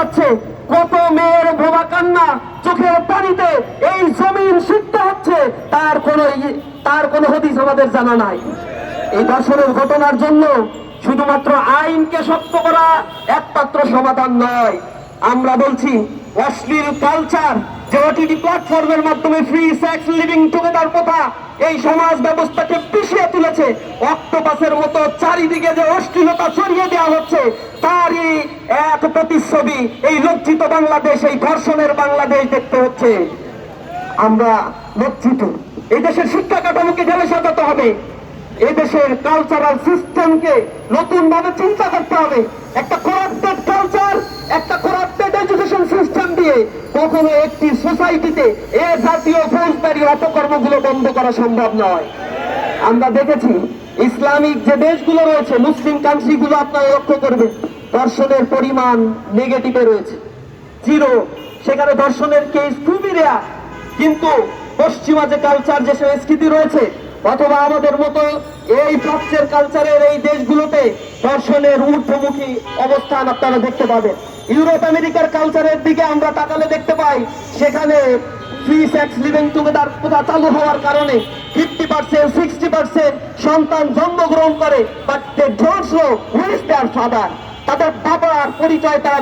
যাচ্ছে। কত মেয়ের বোবা কান্না চোখের পানিতে এই জমিন সিদ্ধ হচ্ছে, তার কোনো তার কোনো হদিস আমাদের জানা নাই। এই দর্শনের ঘটনার জন্য শুধুমাত্র আইনকে শক্ত করা একমাত্র সমাধান নয়। আমরা বলছি অশ্লীল কালচার যে ওটিটি প্ল্যাটফর্মের মাধ্যমে ফ্রি সেক্স লিভিং টুগেদার এই সমাজ ব্যবস্থাকে পিছিয়ে তুলেছে। অক্টোপাসের মতো চারিদিকে যে অশ্লীলতা ছড়িয়ে দেওয়া হচ্ছে, তারই এক প্রতিচ্ছবি এই লজ্জিত বাংলাদেশ, এই ধর্ষণের বাংলাদেশ দেখতে হচ্ছে। আমরা লজ্জিত। এই দেশের শিক্ষা কাঠামোকে ঢেলে সাজাতে হবে। এই দেশের কালচারাল সিস্টেমকে নতুন ভাবে চিন্তা করতে হবে। একটা করাপ্টেড দিয়ে কখনো একটি সোসাইটিতে এ জাতীয় ফৌজদারি অপকর্মগুলো বন্ধ করা সম্ভব নয়। আমরা দেখেছি ইসলামিক যে দেশগুলো রয়েছে, মুসলিম কান্ট্রিগুলো আপনারা লক্ষ্য করবেন দর্শনের পরিমাণ নেগেটিভে রয়েছে। জিরো সেখানে দর্শনের কেস খুবই রেয়ার কিন্তু পশ্চিমা যে কালচার যে সংস্কৃতি রয়েছে, অথবা আমাদের মতো এই প্রাচ্যের কালচারের এই দেশগুলোতে দর্শনের ঊর্ধ্বমুখী অবস্থান আপনারা দেখতে পাবেন। ইউরোপ আমেরিকার কালচারের দিকে আমরা তাকালে দেখতে পাই, সেখানে ফ্রি সেক্স লিভিং টুগেদার প্রথা চালু হওয়ার কারণে ফিফটি পার্সেন্ট, সিক্সটি পার্সেন্ট সন্তান জন্মগ্রহণ করে but they don't know who's their father তাদের বাবার পরিচয় তারা